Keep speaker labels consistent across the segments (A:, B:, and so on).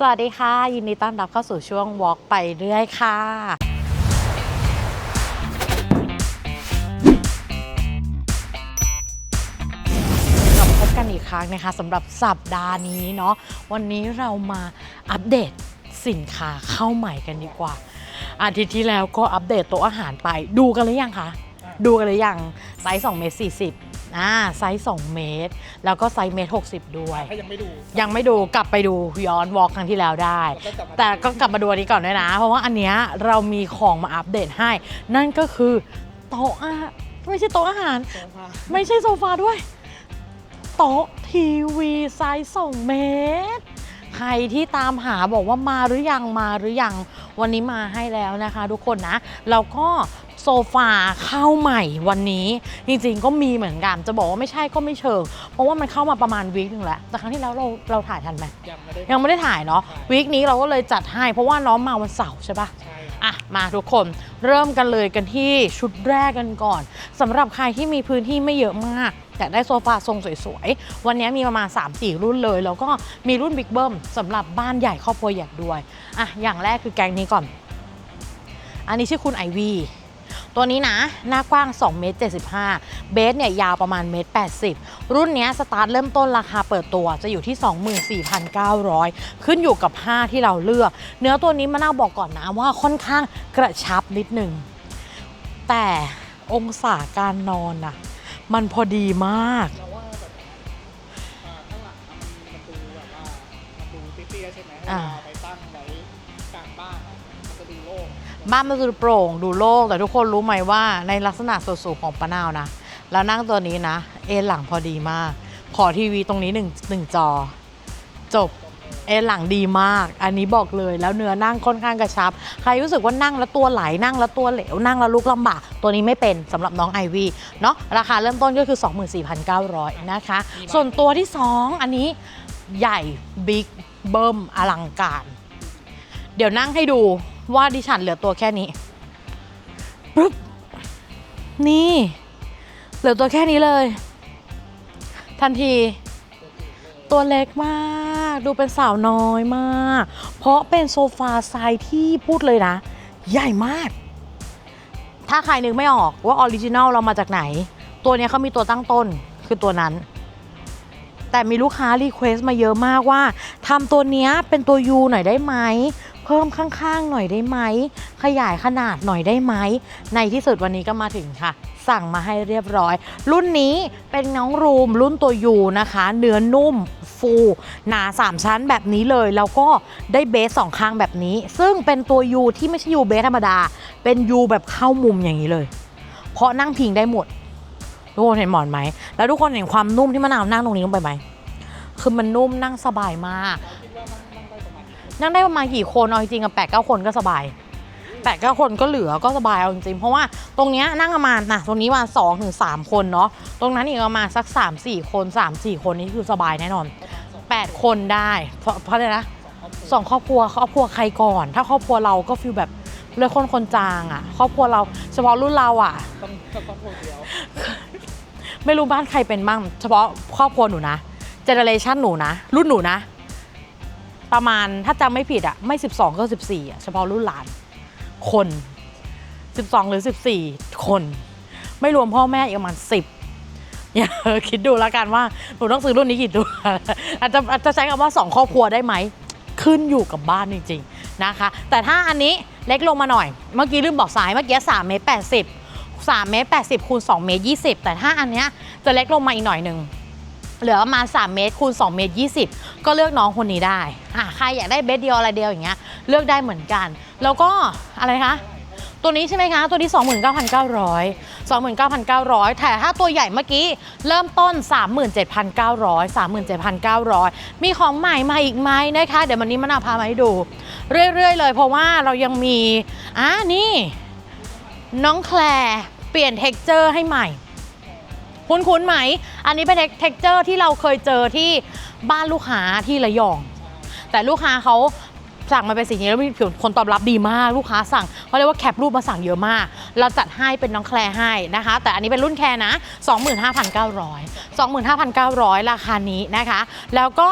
A: สวัสดีค่ะ ยินดีต้อนรับเข้าสู่ช่วง Walk ไปเรื่อยค่ะ กลับพบกันอีกครั้งนะคะสำหรับสัปดาห์นี้เนาะวันนี้เรามาอัปเดตสินค้าเข้าใหม่กันดีกว่า อาทิตย์ที่แล้วก็อัปเดตโต๊ะอาหารไปดูกันหรือยังคะดูกันหรือยังไซส์2เมตร40 อ่าไซส์2เมตร แล้วก็ไซส์เมตร60 ด้วย
B: ถ้ายังไม่ดู
A: ยังไม่ดูกลับไปดูย้อนวอล์กครั้งที่แล้วได้
B: แล้วก็จะมา
A: แต่ก็กลับมาดูอันนี้ก่อนด้วยนะ เพราะว่าอันเนี้ยเรามีของมาอัปเดตให้ นั่นก็คือโต๊ะอาไม่ใช่โต๊ะอาหาร
B: โซฟา
A: ไม่ใช่โซฟาด้วย โต๊ะทีวีไซส์2เมตร ใครที่ตามหาบอกว่ามาหรือยังมาหรือยังวันนี้มาให้แล้วนะคะ ทุกคนนะแล้วก็โซฟาเข้าใหม่วันนี้ จริงๆก็มีเหมือนกัน จะบอกว่าไม่ใช่ก็ไม่เชิง เพราะว่ามันเข้ามาประมาณวีคหนึ่งแล้ว แต่ครั้งที่แล้วเราเราถ่ายทันไหม
B: ยังไม่ได้
A: ยังไม่ได้ถ่ายเนาะ
B: ใช่
A: วีคนี้เราก็เลยจัดให้ เพราะว่าน้องมาวันเสาร์ใช่ปะ
B: ใช่
A: อะมาทุกคนเริ่มกันเลยกันที่ชุดแรกกันก่อนสำหรับใครที่มีพื้นที่ไม่เยอะมากแต่ได้โซฟาทรงสวยๆ วันนี้มีประมาณ 3-4 รุ่นเลย แล้วก็มีรุ่นบิ๊กเบิ้มสำหรับบ้านใหญ่ครอบครัวใหญ่ด้วย อะ อย่างแรกคือแกงนี้ก่อน อันนี้ชื่อคุณไอวี ตัวนี้นะ หน้ากว้าง2เมตร75 เบสเนี่ยยาวประมาณเมตร80 รุ่นเนี้ยสตาร์ทเริ่มต้นราคาเปิดตัวจะอยู่ที่ 24,900 ขึ้นอยู่กับผ้าที่เราเลือก เนื้อตัวนี้มะนาวบอกก่อนนะว่าค่อนข้างกระชับนิดหนึ่งแต่องศาการนอนน่ะมันพอดีมาก
B: เราว่าแบบอ่า บ้านมันจะดูโป
A: ร่งดูโล่งแต่ทุกคนรู้ไหมว่าในลักษณะส่วนสูงของปะนาวนะแล้วนั่งตัวนี้นะ เอนหลังพอดีมาก ขอทีวีตรงนี้หนึ่งหนึ่งจอ จบเอนหลังดีมาก อันนี้บอกเลยแล้วเนื้อนั่งค่อนข้างกระชับ ใครรู้สึกว่านั่งแล้วตัวไหลนั่งแล้วตัวเหลวนั่งแล้วลุกลำบากตัวนี้ไม่เป็นสำหรับน้องไอวีเนาะราคาเริ่มต้นก็คือ 24,900 นะคะ ส่วนตัวที่ 2 อันนี้ใหญ่บิ๊กเบิ้มอลังการ เดี๋ยวนั่งให้ดู ว่าดิฉันเหลือตัวแค่นี้ปึ๊บนี่ เหลือตัวแค่นี้เลย ทันที ตัวเล็กมาก ดูเป็นสาวน้อยมาก เพราะเป็นโซฟาไซส์ที่พูดเลยนะ ใหญ่มาก ถ้าใครนึกไม่ออกว่าออริจินัลเรามาจากไหน ตัวนี้เขามีตัวตั้งต้นคือตัวนั้นแต่มีลูกค้ารีเควสต์มาเยอะมากว่าทำตัวเนี้ยเป็นตัว U หน่อยได้ไหม เพิ่มข้างๆหน่อยได้ไหม ขยายขนาดหน่อยได้ไหม ในที่สุดวันนี้ก็มาถึงค่ะ สั่งมาให้เรียบร้อย รุ่นนี้เป็นน้องรูมรุ่นตัว U นะคะ เนื้อนุ่มฟูหนา 3 ชั้นแบบนี้เลย แล้วก็ได้เบสสองข้างแบบนี้ ซึ่งเป็นตัว U ที่ไม่ใช่ U เบสธรรมดา เป็น U แบบเข้ามุมอย่างนี้เลย เพราะนั่งพิงได้หมด ทุกคนเห็นหมอนไหม แล้วทุกคนเห็นความนุ่มที่มะนาวนั่งตรงนี้ลงไปไหมคือมันนุ่มนั่งสบายมาก
B: นั่งได้ประมาณกี่คน
A: เอาจริงๆกับแปดเก้าคนก็สบายแปดเก้าคนก็เหลือก็สบายเอาจริงๆเพราะว่าตรงเนี้ยนั่งประมาณนะตรงนี้ประมาณสองถึงสามคนเนาะตรงนั้นอีกประมาณสักสามสี่คนสามสี่คนนี้คือสบายแน่นอนแปดคนได้เพราะเพราะอะไรนะ
B: สองครอบครัว
A: ครอบครัวใครก่อน ถ้าครอบครัวเราก็ฟีลแบบเลือกคนคนจางอะครอบครัวเราเฉพาะรุ่นเราอะ
B: ต้องครอบครัวเดียว
A: ไม่รู้บ้านใครเป็นบ้างเฉพาะครอบครัวหนูนะเจเนเรชันหนูนะ รุ่นหนูนะ ประมาณถ้าจำไม่ผิดอะไม่ 12 ก็ 14อะเฉพาะรุ่นหลาน คน 12 หรือ 14 คน ไม่รวมพ่อแม่อีกประมาณ 10เนี่ยคิดดูแล้วกันว่าหนูต้องซื้อรุ่นนี้กี่ตัวอาจจะอาจจะใช้คำว่า 2 ครอบครัวได้ไหม ขึ้นอยู่กับบ้านจริงๆนะคะ แต่ถ้าอันนี้เล็กลงมาหน่อย เมื่อกี้ลืมบอกสายเมื่อกี้3เมตร80 3เมตร80คูณ2เมตร20 แต่ถ้าอันเนี้ยจะเล็กลงมาอีกหน่อยหนึ่งเหลือประมาณ3เมตรคูณ2เมตร20ก็เลือกน้องคนนี้ได้อะใครอยากได้เบสเดียวอะไรเดียวอย่างเงี้ยเลือกได้เหมือนกัน แล้วก็อะไรคะตัวนี้ใช่ไหมคะตัวนี้ 29,900 29,900 แต่ถ้าตัวใหญ่เมื่อกี้เริ่มต้น 37,900 37,900 มีของใหม่มาอีกไหมนะคะ เดี๋ยววันนี้มะนาพามาให้ดู เรื่อยๆ เลย เพราะว่าเรายังมีอ่านี่ น้องแคลเปลี่ยนเท็กเจอร์ให้ใหม่ คุ้นๆไหม อันนี้เป็นเท็กเจอร์ที่เราเคยเจอที่ บ้านลูกค้าที่ระยอง แต่ลูกค้าเขาสั่งมาเป็นสีนี้แล้วมีผลตอบรับดีมากลูกค้าสั่งเขาเรียกว่าแคปรูปมาสั่งเยอะมาก เราจัดให้เป็นน้องแคลร์ให้นะคะ แต่อันนี้เป็นรุ่นแคร์นะ 25,900 25,900 ราคานี้นะคะ แล้วก็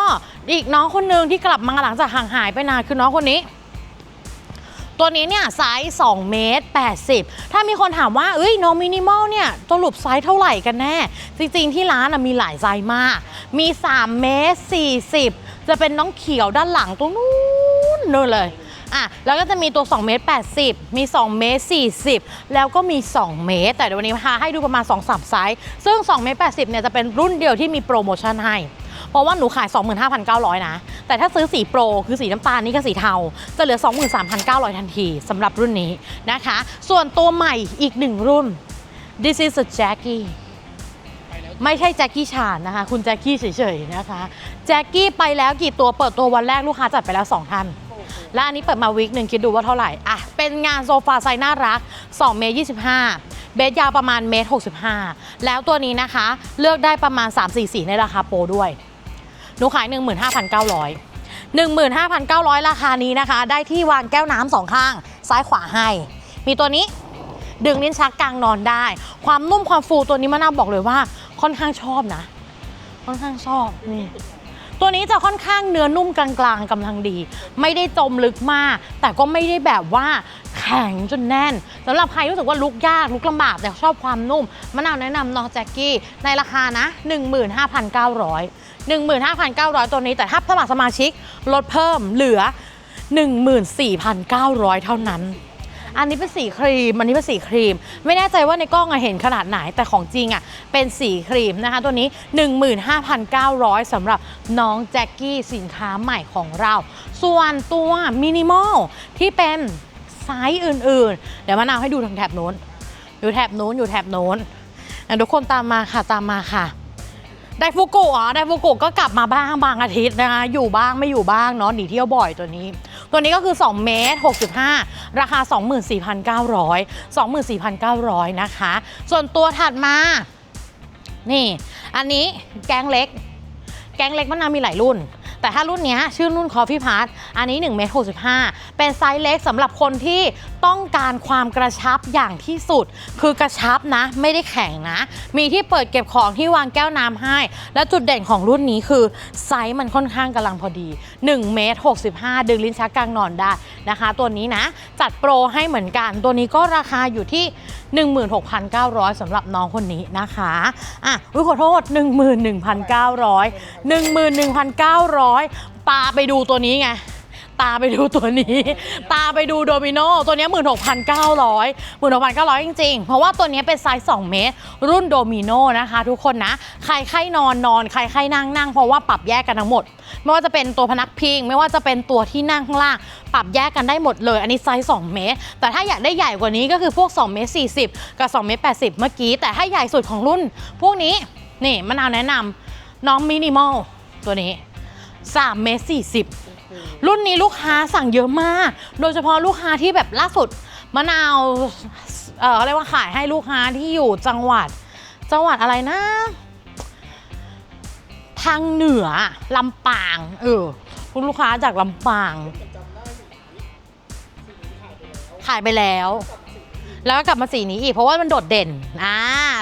A: อีกน้องคนหนึ่งที่กลับมาหลังจากห่างหายไปนานคือน้องคนนี้ ตัวนี้เนี่ยไซส์2เมตร80 ถ้ามีคนถามว่าเอ้ยน้องมินิมอลเนี่ยสรุปไซส์เท่าไหร่กันแน่ จริงๆที่ร้านมีหลายไซส์มาก มี 3 เมตร 40 จะเป็นน้องเขียวด้านหลังตรงนู้นนู่นเลยอะแล้วก็จะมีตัว 2 เมตร 80 มี 2 เมตร 40 แล้วก็มี 2 เมตร แต่เดี๋ยววันนี้พาให้ดูประมาณ 2-3 ไซส์ ซึ่ง 2 เมตร 80 เนี่ยจะเป็นรุ่นเดียวที่มีโปรโมชั่นให้ ราะว่าหนูขาย 25,900 นะ แต่ถ้าซื้อสีโปรคือสีน้ำตาลนี่ก็สีเทา จะเหลือ 23,900 ทันทีสำหรับรุ่นนี้นะคะ ส่วนตัวใหม่อีกหนึ่งรุ่น This is a Jackie
B: ไม่
A: ใช่แจ็คกี้ชานนะคะ คุณแจ็คกี้เฉยๆนะคะ แจ็คกี้ไปแล้วกี่ตัวเปิดตัววันแรกลูกค้าจัดไปแล้ว 2 ท่าน และอันนี้เปิดมาวิกหนึ่งคิดดูว่าเท่าไหร่อะเป็นงานโซฟาไซน่ารัก 2 เมตร 25 เบสยาวประมาณเมตร 65 แล้วตัวนี้นะคะ เลือกได้ประมาณ 3-4 สีในราคาโปรด้วย หนูขาย 15,900 15,900 ราคานี้นะคะ ได้ที่วางแก้วน้ำสองข้าง ซ้ายขวาให้ มีตัวนี้ดึงลิ้นชักกลางนอนได้ ความนุ่มความฟูตัวนี้มะนาวบอกเลยว่าค่อนข้างชอบนะ ค่อนข้างชอบนี่ ตัวนี้จะค่อนข้างเนื้อนุ่มกลางๆกำลังดี ไม่ได้จมลึกมาก แต่ก็ไม่ได้แบบว่าแข็งจนแน่นสำหรับใครรู้สึกว่าลุกยากลุกลำบากแต่ชอบความนุ่มมะนาวแนะนำน้องแจ็คกี้ในราคานะ 15,900 15,900 ตัวนี้แต่ถ้าสมัครสมาชิกลดเพิ่มเหลือ 14,900 เท่านั้น อันนี้เป็นสีครีม อันนี้เป็นสีครีม ไม่แน่ใจว่าในกล้องอะเห็นขนาดไหน แต่ของจริงอะเป็นสีครีมนะคะ ตัวนี้ 15,900สำหรับน้องแจ็คกี้สินค้าใหม่ของเรา ส่วนตัวมินิมอลที่เป็นไซส์อื่นๆ เดี๋ยวมานาวให้ดูทางแถบโน้น อยู่แถบโน้น อยู่แถบโน้นทุกคนตามมาค่ะ ตามมาค่ะไดฟูกุอ๋อไดฟูกุก็กลับมาบ้างบางอาทิตย์นะคะ อยู่บ้างไม่อยู่บ้างเนาะ หนีเที่ยวบ่อยตัวนี้ ตัวนี้ก็คือ 2 เมตร 65 ราคา 24,900 24,900 นะคะ ส่วนตัวถัดมา นี่ อันนี้แกงเล็ก แกงเล็กมันนามีหลายรุ่น แต่ถ้ารุ่นนี้ชื่อรุ่น Coffee p a s อันนี้1เมตร65 เป็นไซส์เล็กสำหรับคนที่ต้องการความกระชับอย่างที่สุด คือกระชับนะ ไม่ได้แข็งนะ มีที่เปิดเก็บของที่วางแก้วน้ำให้ และจุดเด่นของรุ่นนี้คือไซส์มันค่อนข้างกำลังพอดี1เมตร65 ดึงลิ้นชักกลางนอนได้นะคะ ตัวนี้นะ จัดโปรให้เหมือนกัน ตัวนี้ก็ราคาอยู่ที่ 16,900สำหรับน้องคนนี้นะคะอะอุ๊ยขอโทษ 11,900 11,900ตาไปดูตัวนี้ไง ตาไปดูตัวนี้ ตาไปดูโดมิโนตัวเนี้ย16,900 16,900จริงๆ เพราะว่าตัวเนี้ยเป็นไซส์2เมตร รุ่นโดมิโนนะคะทุกคนนะ ใครใครนอนนอน ใครใครนั่งนั่งเพราะว่าปรับแยกกันทั้งหมด ไม่ว่าจะเป็นตัวพนักพิง ไม่ว่าจะเป็นตัวที่นั่งข้างล่าง ปรับแยกกันได้หมดเลย อันนี้ไซส์2เมตร แต่ถ้าอยากได้ใหญ่กว่านี้ก็คือพวก2เมตร40กับ2เมตร80เมื่อกี้ แต่ถ้าใหญ่สุดของรุ่น พวกนี้นี่มะนาวแนะนำน้องมินิมอลตัวนี้ 3เมตร40 รุ่นนี้ลูกค้าสั่งเยอะมาก โดยเฉพาะลูกค้าที่แบบล่าสุดมะนาวเออเขาเรียกว่าขายให้ลูกค้าที่อยู่จังหวัด จังหวัดอะไรนะ ทางเหนือลำปาง เออคุณลูกค้าจากลำปาง
B: จำได้สีนี้สีนี้ขายไปแล้ว
A: ขายไป แล้ว
B: ก็
A: กลับมาสีนี้อีกเพราะว่ามันโดดเด่นอ่า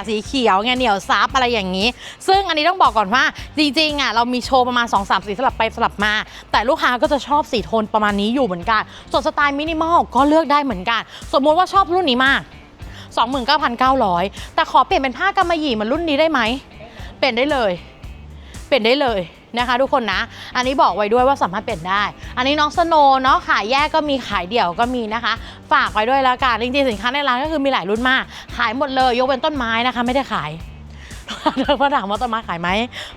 A: สีเขียวไงเหนียวซับอะไรอย่างนี้ ซึ่งอันนี้ต้องบอกก่อนว่าจริงๆอะเรามีโชว์ประมาณ 2-3สามสีสลับไปสลับมา แต่ลูกค้าก็จะชอบสีโทนประมาณนี้อยู่เหมือนกัน ส่วนสไตล์มินิมอลก็เลือกได้เหมือนกัน สมมุติว่าชอบรุ่นนี้มาก 29,900 แต่ขอเปลี่ยนเป็นผ้ากำมะหยี่เหมันรุ่นนี้ได้ไหมเปลี่ยนได้เลย เปลี่ยนได้เลย นะคะทุกคนนะ อันนี้บอกไว้ด้วยว่าสามารถเปลี่ยนได้ อันนี้น้องสโนเนาะขายแยกก็มีขายเดี่ยวก็มีนะคะ ฝากไว้ด้วยแล้วกันจริงๆสินค้าในร้านก็คือมีหลายรุ่นมาก ขายหมดเลยยกเป็นต้นไม้นะคะ ไม่ได้ขายเดี๋ยวมาถามว่าต้นไม้ขายไหม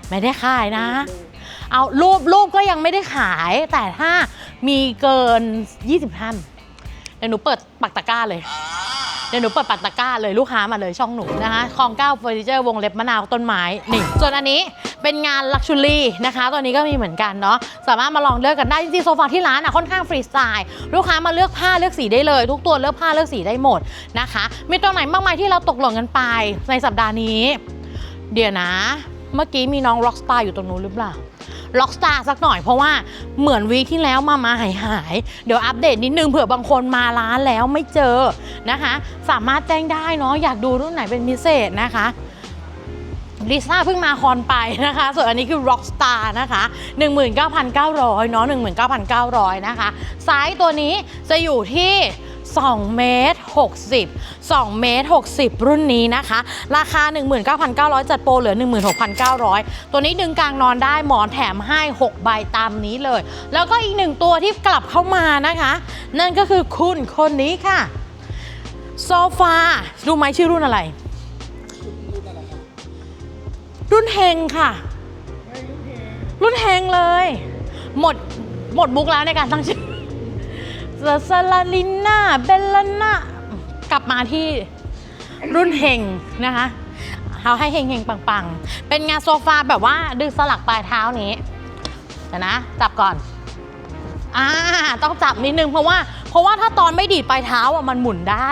A: ไม่ได้ขายนะเอารูปรูปก็ยังไม่ได้ขายแต่ถ้ามีเกิน 20ท่านเดี๋ยวหนูเปิดปักตะกร้าเลยเดี๋ยวหนูเปิดปักตะกร้าเลยลูกค้ามาเลยช่องหนูนะคะคลองเก้าเฟอร์นิเจอร์วงเล็บมะนาวต้นไม้นี่ส่วนอันนี้ เป็นงานลักชัวรี่นะคะ ตัวนี้ก็มีเหมือนกันเนาะสามารถมาลองเลือกกันได้จริงๆโซฟาที่ร้านอะค่อนข้างฟรีสไตล์ลูกค้ามาเลือกผ้าเลือกสีได้เลย ทุกตัวเลือกผ้าเลือกสีได้หมดนะคะ มีตรงไหนบ้างไหมที่เราตกหล่นกันไปในสัปดาห์นี้ เดี๋ยวนะ เมื่อกี้มีน้องร็อกสตาร์อยู่ตรงนู้นหรือเปล่าล็อกสตาร์สักหน่อยเพราะว่าเหมือนวีที่แล้วมามาหายหาย เดี๋ยวอัปเดตนิดนึงเผื่อบางคนมาร้านแล้วไม่เจอนะคะ สามารถแจ้งได้เนาะอยากดูรุ่นไหนเป็นพิเศษนะคะ ลิซ่าเพิ่งมาคอนไปนะคะ ส่วนอันนี้คือ Rockstar นะคะ 19,900 เนาะ 19,900 นะคะ ไซส์ตัวนี้จะอยู่ที่2เมตร60 2เมตร60 รุ่นนี้นะคะ ราคา 19,900 จัดโปรเหลือ 16,900 ตัวนี้ดึงกลางนอนได้หมอนแถมให้ 6 ใบตามนี้เลย แล้วก็อีกหนึ่งตัวที่กลับเข้ามานะคะ นั่นก็คือคุณคนนี้ค่ะ โซฟารู้ไหมชื่อรุ่นอะไร
B: รุ่น
A: เฮงค่ะ
B: รุ่นเฮ
A: งเลย หมดหมดมุกแล้วในการตั้งชื่อซาลาลิน่าเบลลาน่ากลับมาที่รุ่นเฮงนะคะเขาให้เฮงเฮงปังๆ เป็นงานโซฟาแบบว่าดึงสลักปลายเท้านี้เดี๋ยวนะ จับก่อนอ่าต้องจับนิดนึงเพราะว่า เพราะว่าถ้าตอนไม่ดีดปลายเท้าอะมันหมุนได้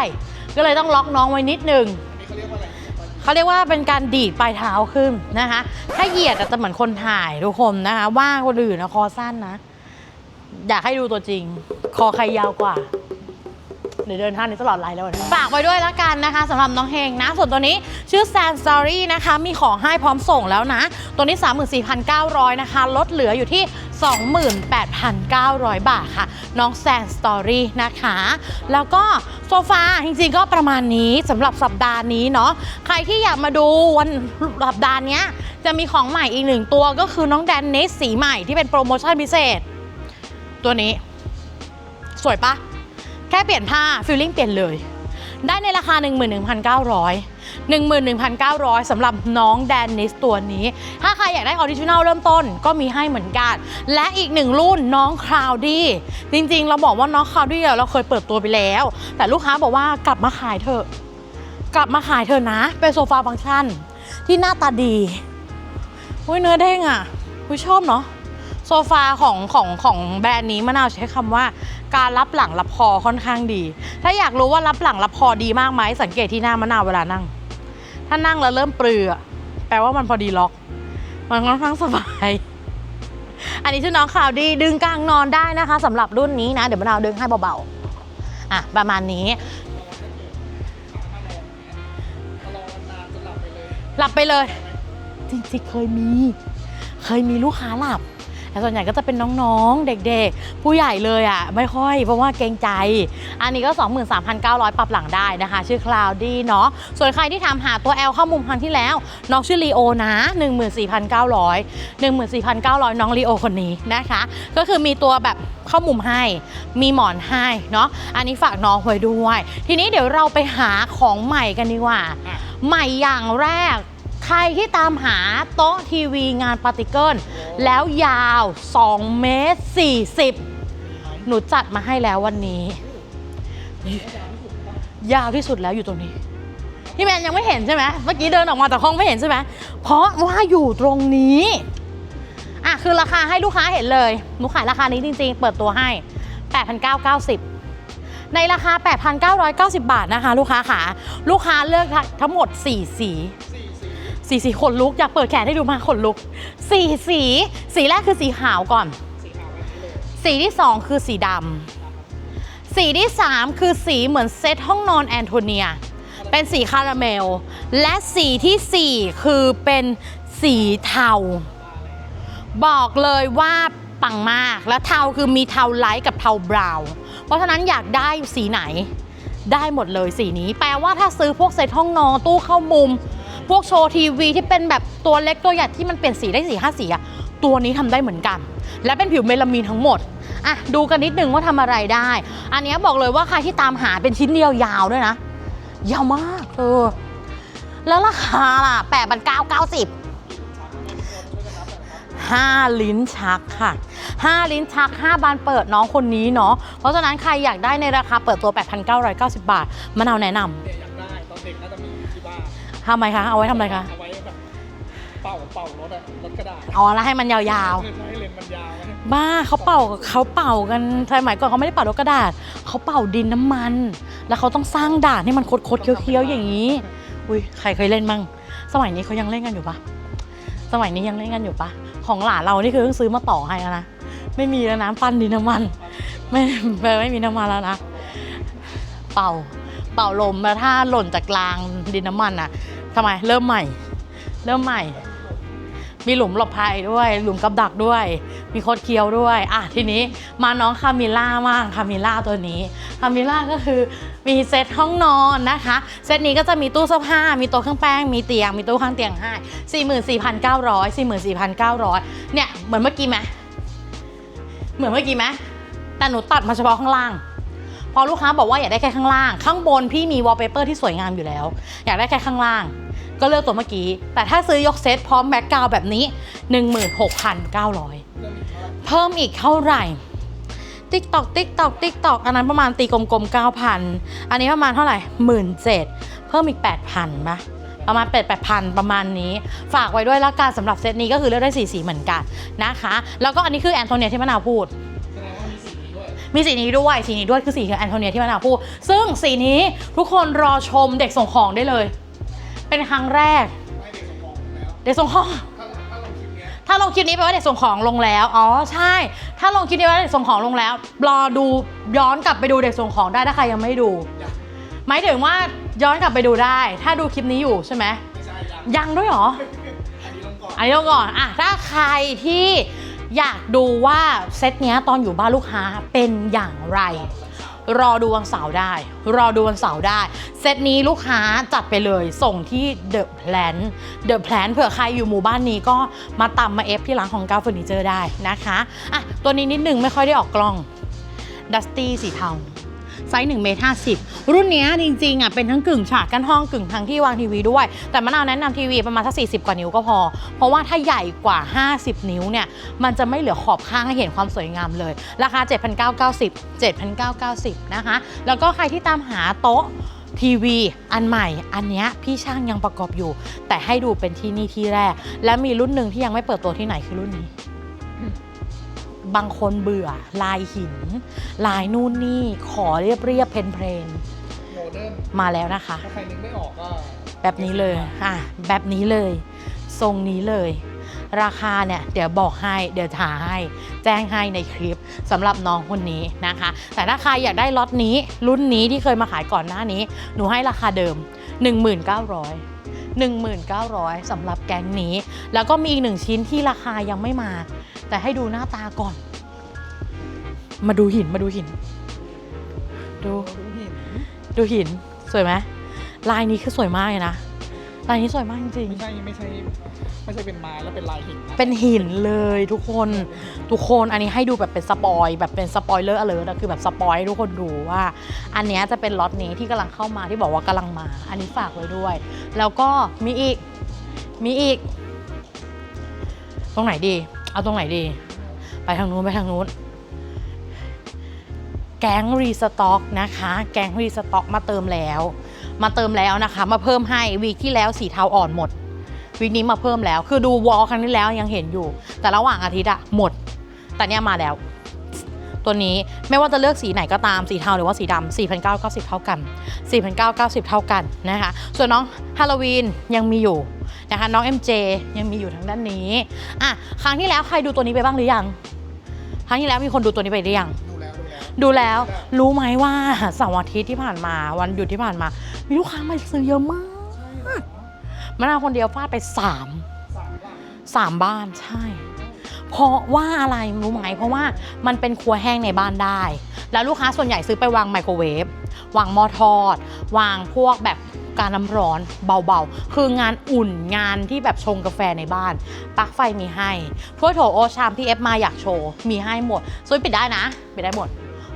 A: ก็เลยต้องล็อกน้องไว้นิดนึง
B: อันนี้เขาเรียกว่าอะไร
A: เขาเรียกว่าเป็นการดีดปลายเท้าขึ้นนะคะ ถ้าเหยียดจจะเหมือนคนถ่ายทุกคนนะคะ ว่าคนอื่นนะคอสั้นนะ อยากให้ดูตัวจริง คอใครยาวกว่า เดี๋ยวเดินท่านี้ตลอดไลฟ์แล้วนะ ฝากไว้ด้วยละกันนะคะสำหรับน้องเฮงนะ ส่วนตัวนี้ชื่อ Sand Story นะคะ มีของให้พร้อมส่งแล้วนะ ตัวนี้ 34,900 นะคะ ลดเหลืออยู่ที่ 28,900 บาทค่ะ น้อง Sand Story นะคะ แล้วก็โซฟาจริงๆก็ประมาณนี้สำหรับสัปดาห์นี้เนาะใครที่อยากมาดูวันสัปดาห์นี้จะมีของใหม่อีกหนึ่งตัวก็คือน้องแดนนิสสีใหม่ที่เป็นโปรโมชั่นพิเศษ ตัวนี้ สวยปะ แค่เปลี่ยนผ้าฟิลลิ่งเปลี่ยนเลย ได้ในราคา 11,900 11,900สำหรับน้องแดนนิสตัวนี้ ถ้าใครอยากได้ออริจินัลเริ่มต้นก็มีให้เหมือนกัน และอีกหนึ่งรุ่นน้องคราวดี้จริงๆ เราบอกว่าน้องคราวดี้เราเคยเปิดตัวไปแล้ว แต่ลูกค้าบอกว่ากลับมาขายเถอะ กลับมาขายเถอะนะ เป็นโซฟาฟังก์ชัน ที่หน้าตาดีอุ้ยเนื้อเด้งอะอุ้ยชอบเนาะ โซฟาของของของแบรนด์นี้มะนาวใช้คำว่า การรับหลังรับคอค่อนข้างดี ถ้าอยากรู้ว่ารับหลังรับคอดีมากไหมสังเกตที่หน้ามะนาวเวลานั่ง ถ้านั่งแล้วเริ่มเปรือแปลว่ามันพอดีล็อก มันค่อนข้างสบาย อันนี้ชื่อน้องข่าวดีดึงกลางนอนได้นะคะสำหรับรุ่นนี้นะ เดี๋ยวมะนาวดึงให้เบาๆอะประมาณนี้หลับไปเลย จริงๆเคยมี เคยมีลูกค้าหลับ แต่ส่วนใหญ่ก็จะเป็นน้องๆ เด็กๆ ผู้ใหญ่เลยอะ ไม่ค่อยเพราะว่าเกรงใจ อันนี้ก็ 23,900 ปรับหลังได้นะคะ ชื่อ Cloudy เนาะ ส่วนใครที่ถามหาตัว L เข้ามุมครั้งที่แล้ว น้องชื่อลีโอนะ 14,900 14,900 น้องลีโอคนนี้นะคะ ก็คือมีตัวแบบเข้ามุมให้ มีหมอนให้เนาะ อันนี้ฝากน้องไว้ด้วย ทีนี้เดี๋ยวเราไปหาของใหม่กันดีกว่า
B: อะ
A: ใหม่อย่างแรก ใครที่ตามหาโต๊ะทีวีงานปาร์ติเกิลแล้วยาว2เมตร40 หนูจัดมาให้แล้ววันนี้ ยาวที่สุดแล้วอยู่ตรงนี้ พี่แมนยังไม่เห็นใช่ไหมเมื่อกี้เดินออกมาจากห้องไม่เห็นใช่ไหมเพราะว่าอยู่ตรงนี้อะคือราคาให้ลูกค้าเห็นเลยหนูขายราคานี้จริง ๆ เปิดตัวให้ 8,990ในราคา 8,990 บาทนะคะ ลูกค้าค่ะ ลูกค้าเลือกทั้งหมด 4 สี
B: สีสี
A: ขนลุกอยากเปิดแขนให้ดูมาขนลุกสีสี สีแรกคือสีขาวก่อน
B: สีขาวแบบนี้เลย
A: สีที่2คือสีดำสีที่3คือสีเหมือนเซตห้องนอนแอนโทเนีย เป็นสีคาราเมล และสีที่สี่คือเป็นสีเทา บอกเลยว่าปังมากและเทาคือมีเทาไลท์กับเทาบราวน์เพราะฉะนั้นอยากได้สีไหนได้หมดเลยสีนี้ แปลว่าถ้าซื้อพวกเซตห้องนอนตู้เข้ามุม พวกโชว์ทีวีที่เป็นแบบตัวเล็กตัวใหญ่ที่มันเปลี่ยนสีได้สีห้าสีอะตัวนี้ทำได้เหมือนกัน และเป็นผิวเมลามีนทั้งหมดอะดูกันนิดนึงว่าทำอะไรได้ อันนี้บอกเลยว่าใครที่ตามหาเป็นชิ้นเดียวยาวด้วยนะ ยาวมากเออแล้วราคาล่ะแปดพันเก้าเก้าสิบ5ลิ้นชักค่ะ5ลิ้นชัก5บานเปิดน้องคนนี้เนาะ เพราะฉะนั้นใครอยากได้ในราคาเปิดตัว 8,990 บาทมะนาวแนะน
B: เนี่ยอยากได้ตอนเด็กน่าจะ ที่บ้านำ
A: ทำไมคะ เอาไว้ทำอะไรคะ
B: เอาไว้แบบเป่าเป่ารถอะรถกระดาษ
A: อ๋อแล้วให้มันยาว
B: ให้เลนส์มันยาวไว้
A: ๆบ้าเขาเป่าเขาเป่ากันสมัยก่อนเขาไม่ได้เป่ารถกระดาษเขาเป่าดินน้ำมัน แล้วเขาต้องสร้างด่านให้มันคดๆเคี้ยวๆอย่างนี้ อุ้ยใครเคยเล่นมั่งสมัยนี้เขายังเล่นกันอยู่ปะสมัยนี้ยังเล่นกันอยู่ปะของหลานเรานี่คือเพิ่งซื้อมาต่อให้แล้วนะไม่มีแล้วนะปั้นดินน้ำมัน ไม่ไม่ไม่มีน้ำมันแล้วนะ เป่า เป่าลมแล้วถ้าหล่นจากรางดินน้ำมันอะ ทำไมเริ่มใหม่ เริ่มใหม่ มีหลุมหลบภัยด้วย หลุมกับดักด้วย มีโคดเคี้ยวด้วย อะทีนี้มาน้องคามิล่ามากคามิล่าตัวนี้คามิล่าก็คือมีเซตห้องนอนนะคะ เซตนี้ก็จะมีตู้เสื้อผ้า มีโต๊ะเครื่องแป้ง มีเตียง มีตู้ข้างเตียงให้44,900 44,900 เนี่ยเหมือนเมื่อกี้ไหมเหมือนเมื่อกี้ไหมแต่หนูตัดมาเฉพาะข้างล่างพอลูกค้าบอกว่าอยากได้แค่ข้างล่าง ข้างบนพี่มีวอลเปเปอร์ที่สวยงามอยู่แล้ว อยากได้แค่ข้างล่าง ก็เลือกตัวเมื่อกี้ แต่ถ้าซื้อยกเซตพร้อมแบ็กกราวแบบนี้ 16,900
B: เริ่มอีกเท่าไหร่
A: เพิ่มอีกเท่าไหร่ติ๊กตอกติ๊กตอกติ๊กตอกอันนั้นประมาณตีกลมๆ 9,000 อันนี้ประมาณเท่าไหร่หมื่นเจ็ดเพิ่มอีก 8,000ปะประมาณ8 8,000 ประมาณนี้ ฝากไว้ด้วยละกันสำหรับเซตนี้ก็คือเลือกได้สีสีเหมือนกันนะคะ แล้วก็อันนี้คือแอนโทเนียที่มะนาวพูด
B: มีสีนี้ด้วย
A: มีสีนี้ด้วย สีนี้ด้วยคือสีของแอนโทเนียที่มะนาวพูด ซึ่งสีนี้ทุกคนรอชมเด็กส่งของได้เลย เป็นครั้งแรก
B: ไม่เด็กสมองผมแล้ว
A: เด็กส่งของ
B: ถ้าถ้าลงคลิปเนี้ย
A: ถ้าลงคลิปนี้แปลว่าเด็กส่งของลงแล้ว อ๋อใช่ ถ้าลงคลิปนี้แปลว่าเด็กส่งของลงแล้ว รอดูย้อนกลับไปดูเด็กส่งของได้ถ้าใครยังไม่ดู
B: อยาก
A: หมายถึงว่าย้อนกลับไปดูได้ ถ้าดูคลิปนี้อยู่ใช่ไหม
B: ไม่ใช่ยัง
A: ยังด้วยเหรอ
B: อันนี้ลงก่อน
A: อันนี้เราก่อนอะถ้าใครที่อยากดูว่าเซตเนี้ยตอนอยู่บ้านลูกค้าเป็นอย่างไร รอดูวันเสาร์ได้ รอดูวันเสาร์ได้ เซตนี้ลูกค้าจัดไปเลย ส่งที่ The Plan The Plan เผื่อใครอยู่หมู่บ้านนี้ก็มาตำมาเอฟที่ร้านของก้าวเฟอร์นิเจอร์ได้นะคะอะตัวนี้นิดนึงไม่ค่อยได้ออกกล้องดัสตี้สีเทา ไซส์1เมตร50 รุ่นนี้จริงๆอะเป็นทั้งกึ่งฉากกั้นห้องกึ่งทั้งที่วางทีวีด้วย แต่มะนาวแนะนำทีวีประมาณสัก40 กว่านิ้วก็พอ เพราะว่าถ้าใหญ่กว่า 50 นิ้วเนี่ยมันจะไม่เหลือขอบข้างให้เห็นความสวยงามเลย ราคา 7,990 7,990นะคะแล้วก็ใครที่ตามหาโต๊ะทีวีอันใหม่อันนี้พี่ช่างยังประกอบอยู่ แต่ให้ดูเป็นที่นี่ที่แรก และมีรุ่นหนึ่งที่ยังไม่เปิดตัวที่ไหนคือรุ่นนี้ บางคนเบื่อลายหิน ลายนู่นนี่ขอเรียบเรียบเพนเพลน
B: โมเดิร์น
A: ๆมาแล้วนะคะ
B: ถ้าใครนึกไม่ออกก็
A: แบบนี้เลยอะแบบนี้เลย ทรงนี้เลย ราคาเนี่ย เดี๋ยวบอกให้ เดี๋ยวถาให้ แจ้งให้ในคลิปสำหรับน้องคนนี้นะคะ แต่ถ้าใครอยากได้ล็อตนี้ รุ่นนี้ที่เคยมาขายก่อนหน้านี้ หนูให้ราคาเดิม 1900 1900สำหรับแก๊งนี้ แล้วก็มีอีกหนึ่งชิ้นที่ราคายังไม่มา แต่ให้ดูหน้าตาก่อน มาดูหินมาดูหิน ดู
B: ดูหิน
A: ดูหินสวยไหมลายนี้คือสวยมากเลยนะลายนี้สวยมากจริง
B: ไม่ใช่ไม่ใช่ไม่ใช่เป็นไม้แล้วเป็นลายหินนะ
A: ๆเป็นหินเลยทุกคนทุกคนอันนี้ให้ดูแบบเป็นสปอยแบบเป็นสปอยเลอร์อเลอร์คือแบบสปอยให้ทุกคนดูว่า อันเนี้ยจะเป็นล็อตนี้ที่กำลังเข้ามาที่บอกว่ากำลังมา อันนี้ฝากไว้ด้วย แล้วก็มีอีกมีอีก ตรงไหนดี เอาตรงไหนดี ไปทางนู้นไปทางนู้น แก๊งรีสต็อกนะคะ แก๊งรีสต็อกมาเติมแล้ว มาเติมแล้วนะคะ มาเพิ่มให้วีคที่แล้วสีเทาอ่อนหมดวีคนี้มาเพิ่มแล้ว คือดูวอลครั้งที่แล้วยังเห็นอยู่ แต่ระหว่างอาทิตย์อะหมด แต่เนี้ยมาแล้ว ตัวนี้ไม่ว่าจะเลือกสีไหนก็ตามสีเทาหรือว่าสีดำ4,990 เท่ากัน 4,990 เท่ากันนะคะ ส่วนน้องฮาโลวีนยังมีอยู่ นะคะน้อง MJ ยังมีอยู่ทางด้านนี้อะครั้งที่แล้วใครดูตัวนี้ไปบ้างหรือยัง ครั้งที่แล้วมีคนดูตัวนี้ไปหรือยัง
B: ดูแล้วดูแล้ว
A: ดูแล้วรู้ไหมว่าเสาร์อาทิตย์ที่ผ่านมาวันหยุดที่ผ่านมา มีลูกค้ามาซื้อเยอะมากมะนาวคนเดียวฟาดไปสาม
B: สามหลัง
A: สามบ้านใช่ เพราะว่าอะไรรู้ไหมเพราะว่ามันเป็นครัวแห้งในบ้านได้ แล้วลูกค้าส่วนใหญ่ซื้อไปวางไมโครเวฟวางหม้อทอด วางพวกแบบ การน้ำร้อนเบาๆ คืองานอุ่นงานที่แบบชงกาแฟในบ้านปลั๊กไฟมีให้ถ้วยโถโอชามที่เอฟมาอยากโชว์ มีให้หมดซื้อปิดได้นะปิดได้หมด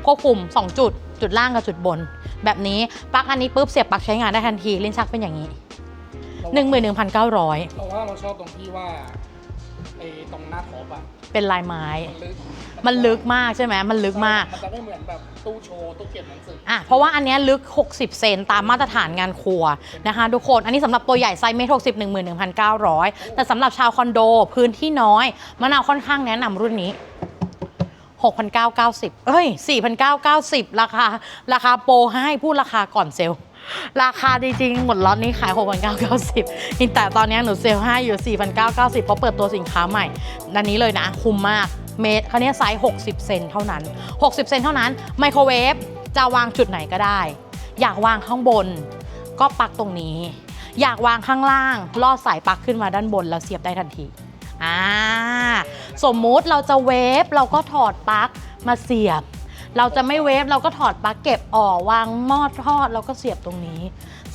A: ควบคุม 2 จุด จุดล่างกับจุดบน แบบนี้ปลั๊กอันนี้ปุ๊บเสียบปลั๊กใช้งานได้ทันทีลิ้นชักเป็นอย่างนี้ 11,900
B: เราว่าเราชอบตรงที่ว่า ตรงหน้าท็อปอะ
A: เป็นลายไม้
B: มันลึก
A: มันลึกมากใช่ไหมมันลึกมาก
B: มันจะไม่เหมือนแบบตู้โชว์ตู้เก็บหนังสือ
A: อะเพราะว่าอันเนี้ยลึก 60 เซนตามมาตรฐานงานครัวนะคะทุกคน อันนี้สำหรับตัวใหญ่ไซส์เมตรหกสิบหนึ่งหมื่นหนึ่งพันเก้าร้อยแต่สำหรับชาวคอนโดพื้นที่น้อยมะนาวค่อนข้างแนะนำรุ่นนี้ 6,990 เอ้ย 4,990 ราคา ราคาโปรให้พูดราคาก่อนเซลล์ ราคาจริงๆ หมดล็อตนี้ขาย 6,990 แต่ตอนนี้หนูเซลล์ให้อยู่ 4,990 เพราะเปิดตัวสินค้าใหม่ดันนี้เลยนะ คุ้มมาก เมตรเขาวนี้ไซส์ 60 เซนเท่านั้น 60 เซนเท่านั้น ไมโครเวฟจะวางจุดไหนก็ได้ อยากวางข้างบน ก็ปักตรงนี้ อยากวางข้างล่าง ลอดสายปักขึ้นมาด้านบนแล้วเสียบได้ทันที อ่า สมมุติเราจะเวฟเราก็ถอดปลั๊กมาเสียบ เราจะไม่เวฟเราก็ถอดปลั๊กเก็บออกวางหม้อทอดแล้วก็เสียบตรงนี้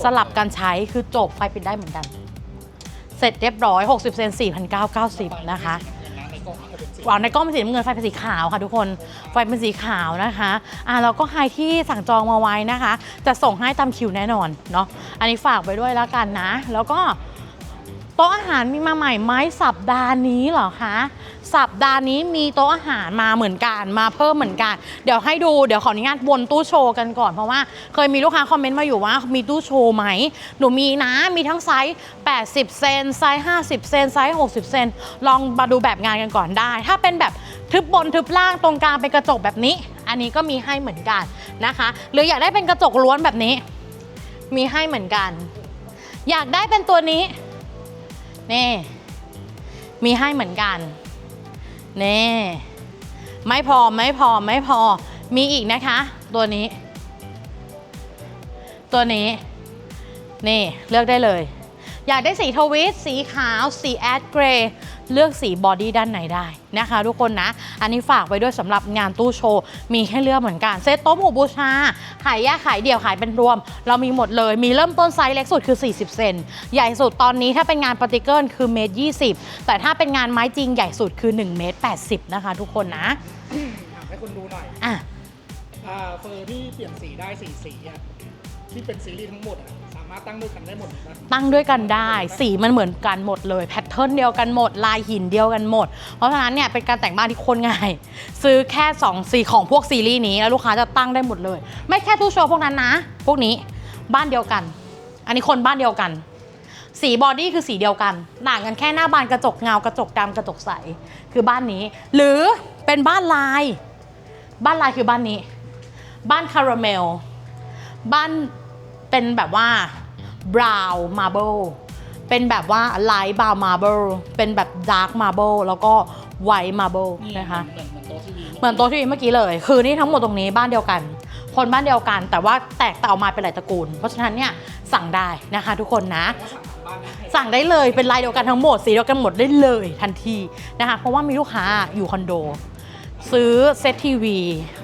A: สลับกันใช้คือจบไฟปิดได้เหมือนกัน เสร็จเรียบร้อย 60 เซน4,990 นะคะ
B: อย่างนั้นในกล้องอาจจะเป็นสี
A: วางในกล้องเป็นสีน้ำเงินไฟเป็นสีขาวค่ะทุกคน ไฟเป็นสีขาวนะคะอ่าเราก็ใครที่สั่งจองมาไว้นะคะ จะส่งให้ตามคิวแน่นอนเนาะ อันนี้ฝากไว้ด้วยแล้วกันนะ แล้วก็ โต๊ะอาหารมีมาใหม่ไหมสัปดาห์นี้เหรอคะสัปดาห์นี้มีโต๊ะอาหารมาเหมือนกันมาเพิ่มเหมือนกัน เดี๋ยวให้ดูเดี๋ยวขออนุญาตวนตู้โชว์กันก่อนเพราะว่าเคยมีลูกค้าคอมเมนต์มาอยู่ว่ามีตู้โชว์ไหมหนูมีนะมีทั้งไซส์ 80 เซนไซส์ 50 เซนไซส์ 60 เซนลองมาดูแบบงานกันก่อนได้ ถ้าเป็นแบบทึบบนทึบล่างตรงกลางเป็นกระจกแบบนี้ อันนี้ก็มีให้เหมือนกันนะคะ หรืออยากได้เป็นกระจกล้วนแบบนี้ มีให้เหมือนกัน อยากได้เป็นตัวนี้ นี่ มีให้เหมือนกัน นี่ ไม่พอไม่พอไม่พอ มีอีกนะคะ ตัวนี้ ตัวนี้ นี่ เลือกได้เลย อยากได้สีทวิตสีขาว สีแอดเกรย์ เลือกสีบอดี้ด้านไหนได้นะคะทุกคนนะ อันนี้ฝากไว้ด้วยสำหรับงานตู้โชว์ มีให้เลือกเหมือนกัน เซตโต๊ะหมู่บูชา ขายแยกขายเดี่ยวขายเป็นรวม เรามีหมดเลย มีเริ่มต้นไซส์เล็กสุดคือ 40 เซน ใหญ่สุดตอนนี้ถ้าเป็นงานปฏิเกิลคือเมตร20แต่ถ้าเป็นงานไม้จริงใหญ่สุดคือ1เมตร80 นะคะ ทุกคนนะ
B: ถามให้คนดูหน่อย
A: อะ
B: อ่าเฟอร์ที่เปลี่ยนสีได้สีสีอะที่เป็นซีรีส์ทั้งหมดอะสามารถตั้งด้วยกันได้หมดนะ
A: ตั้งด้วยกันได้ สีมันเหมือนกันหมดเลยแพทเทิร์นเดียวกันหมด ลายหินเดียวกันหมด เพราะฉะนั้นเนี่ยเป็นการแต่งบ้านที่โคนง่าย ซื้อแค่2สีของพวกซีรีส์นี้แล้วลูกค้าจะตั้งได้หมดเลย ไม่แค่ตู้โชว์พวกนั้นนะ พวกนี้บ้านเดียวกัน อันนี้คนบ้านเดียวกัน สีบอดี้คือสีเดียวกันต่างกันแค่หน้าบานกระจกเงากระจกดำกระจกใสคือบ้านนี้ หรือเป็นบ้านลาย บ้านลายคือบ้านนี้ บ้านคาราเมล บ้านเป็นแบบว่า บราวน์มาร์เบิลเป็นแบบว่าไลท์บราวน์มาร์เบิลเป็นแบบดาร์กมาร์เบิลแล้วก็ไวท์มาร์เบิล
B: นี่
A: นะคะ
B: เหมือนเหมือนโต๊ะทีวี
A: เหมือนโต๊ะที่เมื่อกี้เลย คือนี่ทั้งหมดตรงนี้บ้านเดียวกัน คนบ้านเดียวกัน แต่ว่าแตกต่างออกมาเป็นหลายตระกูล เพราะฉะนั้นเนี่ยสั่งได้นะคะ ทุกคนนะ
B: ก็สั่งทางบ้านได้ให้
A: สั่งได้เลยเป็นลายเดียวกันทั้งหมดสีเดียวกันหมดได้เลยทันทีนะคะเพราะว่ามีลูกค้าอยู่คอนโด ซื้อเซตทีวี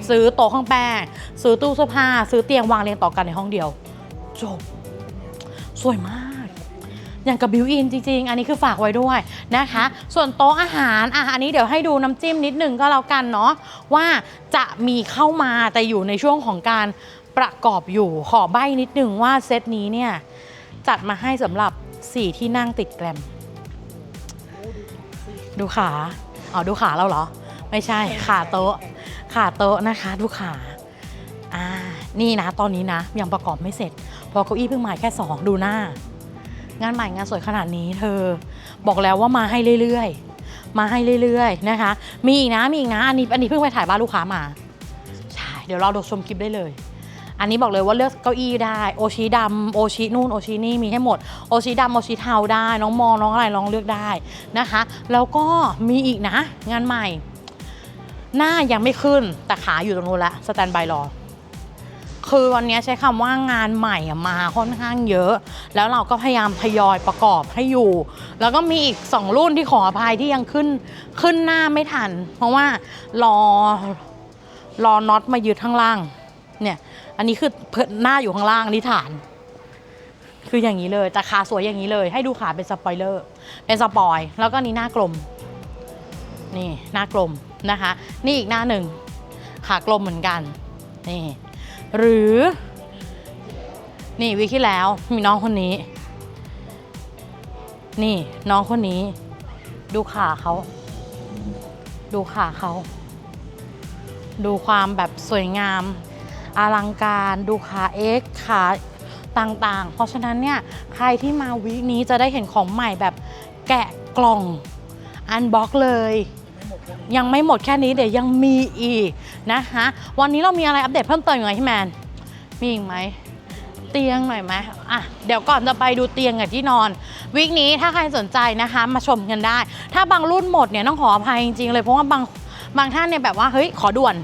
A: ซื้อโต๊ะเครื่องแป้งซื้อตู้เสื้อผ้า ซื้อเตียงวางเรียงต่อกันในห้องเดียว จบ สวยมาก อย่างกับบิวอินจริง ๆ อันนี้คือฝากไว้ด้วยนะคะ ส่วนโต๊ะอาหารอะอันนี้เดี๋ยวให้ดูน้ำจิ้มนิดนึงก็แล้วกันเนาะว่าจะมีเข้ามาแต่อยู่ในช่วงของการประกอบอยู่ขอใบ้นิดนึงว่าเซตนี้เนี่ยจัดมาให้สำหรับสี่ที่นั่งติดแกรม ดูขาอ๋อดูขาเราเหรอ ไม่ใช่ขาโต๊ะขาโต๊ะนะคะ ดูขาอ่านี่นะตอนนี้นะยังประกอบไม่เสร็จ พอเก้าอี้เพิ่งมาแค่ 2 ดูหน้า งานใหม่งานสวยขนาดนี้เธอ บอกแล้วว่ามาให้เรื่อยๆ มาให้เรื่อยๆนะคะ มีอีกนะมีอีกนะ อันนี้อันนี้เพิ่งไปถ่ายบ้านลูกค้ามาใช่เดี๋ยวเราดูชมคลิปได้เลย อันนี้บอกเลยว่าเลือกเก้าอี้ได้โอชิดำโอชินู่นโอชินี่มีให้หมดโอชิดำโอชิเทาได้น้องมองน้องอะไรลองเลือกได้นะคะ แล้วก็มีอีกนะ งานใหม่ หน้ายังไม่ขึ้นแต่ขาอยู่ตรงนู้นละสแตนบายรอ คือวันนี้ใช้คำว่างานใหม่มาค่อนข้างเยอะ แล้วเราก็พยายามทยอยประกอบให้อยู่ แล้วก็มีอีก 2 รุ่นที่ขออภัยที่ยังขึ้นขึ้นหน้าไม่ทัน เพราะว่ารอรอน็อตมายึดข้างล่าง เนี่ย อันนี้คือเพิ่นหน้าอยู่ข้างล่างนนี่ฐาน คืออย่างนี้เลยแต่ขาสวยอย่างนี้เลย ให้ดูขาเป็นสปอยเลอร์เป็นสปอย แล้วก็นี่หน้ากลม นี่หน้ากลมนะคะ นี่อีกหน้าหนึ่งขากลมเหมือนกันนี่ หรือ นี่วิกที่แล้วมีน้องคนนี้ นี่น้องคนนี้ ดูขาเขา ดูขาเขา ดูความแบบสวยงาม อลังการดูขาเอ็กขาต่างๆ เพราะฉะนั้นเนี่ยใครที่มาวีคนี้จะได้เห็นของใหม่แบบแกะกล่องอันบ็อกเลย ยังไม่หมดแค่นี้เดี๋ยวยังมีอีกนะคะวันนี้เรามีอะไรอัปเดตเพิ่มเติมยังไงพี่แมน มีอีกไหมเตียงหน่อยไหมอะ เดี๋ยวก่อนจะไปดูเตียงกับที่นอน วิกนี้ถ้าใครสนใจนะคะ มาชมกันได้ ถ้าบางรุ่นหมดเนี่ยต้องขออภัยจริงๆเลยเพราะว่าบางบางท่านเนี่ยแบบว่าเฮ้ยขอด่วน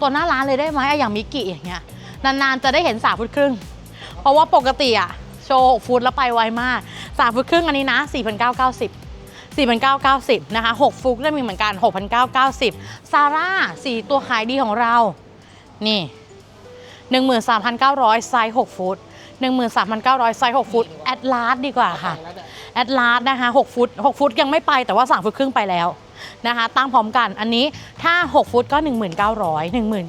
A: ตัวหน้าร้านเลยได้ไหมอะอย่างมิกกี้อย่างเงี้ยนานๆจะได้เห็นสามฟุตครึ่ง เพราะว่าปกติอะโชว์ฟุตแล้วไปไวมากสามฟุตครึ่งอันนี้นะ4,990 4,990นะคะ6ฟุกได้มีเหมือนกัน 6,990ซาร่า4ตัวขายดีของเรา นี่ 13,900 ไซส์ 6 ฟุต 13,900 ไซส์ 6 ฟุต แอดลาสดีกว่าค่ะ
B: แล้วแต่
A: แอดลาสนะคะ 6 ฟุต 6 ฟุตยังไม่ไปแต่ว่า 3 ฟุตครึ่งไปแล้ว นะคะ ตั้งพร้อมกันอันนี้ถ้า 6 ฟุตก็ 1,900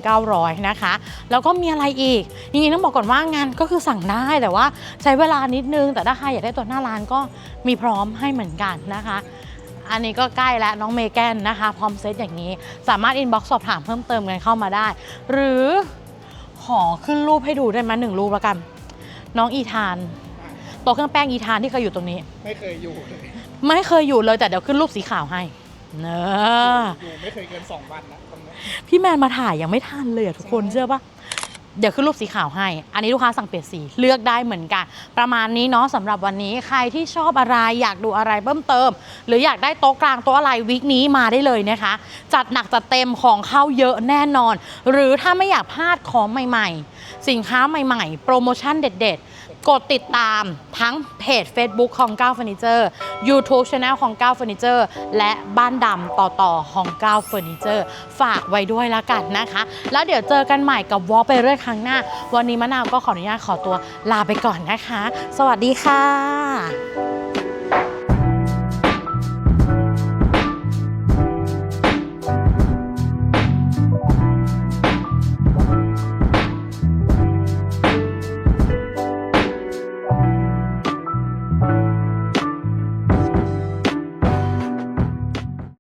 A: 1,900 นะคะ แล้วก็มีอะไรอีกจริงๆต้องบอกก่อนว่างานก็คือสั่งได้แต่ว่าใช้เวลานิดนึง แต่ถ้าใครอยากได้ตัวหน้าร้านก็มีพร้อมให้เหมือนกันนะคะอันนี้ก็ใกล้แล้วน้องเมแกนนะคะ พร้อมเซตอย่างนี้ สามารถอินบ็อกซ์สอบถามเพิ่มเติมกันเข้ามาได้ หรือขอขึ้นรูปให้ดูได้ไหมหนึ่งรูปแล้วกัน น้องอีธานโตัวเครื่องแป้งอีธานที่เคยอยู่ตรงนี้
B: ไม่เคยอยู่เลย
A: ไม่เคยอยู่เลยแต่เดี๋ยวขึ้นรูปสีขาวให้ เนอะ
B: อยู่ไม่เคยเกินสองวันนะตรงนี้
A: พี่แมนมาถ่ายยังไม่ทันเลยอะทุกคนเชื่อปะเดี๋ยวขึ้นรูปสีขาวให้ อันนี้ลูกค้าสั่งเปลี่ยนสีเลือกได้เหมือนกัน ประมาณนี้เนาะสำหรับวันนี้ใครที่ชอบอะไรอยากดูอะไรเพิ่มเติม หรืออยากได้โต๊ะกลางโต๊ะอะไรวิกนี้มาได้เลยนะคะ จัดหนักจัดเต็มของเข้าเยอะแน่นอน หรือถ้าไม่อยากพลาดของใหม่ๆ สินค้าใหม่ๆ โปรโมชั่นเด็ดๆ กดติดตามทั้งเพจ Facebook ของก้าวเฟอร์นิเจอร์ YouTube Channel ของก้าวเฟอร์นิเจอร์และบ้านดำต่อต่อของก้าวเฟอร์นิเจอร์ฝากไว้ด้วยละกันนะคะ แล้วเดี๋ยวเจอกันใหม่กับวอลไปเรื่อยครั้งหน้า วันนี้มะนาวก็ขออนุญาตขอตัวลาไปก่อนนะคะ สวัสดีค่ะ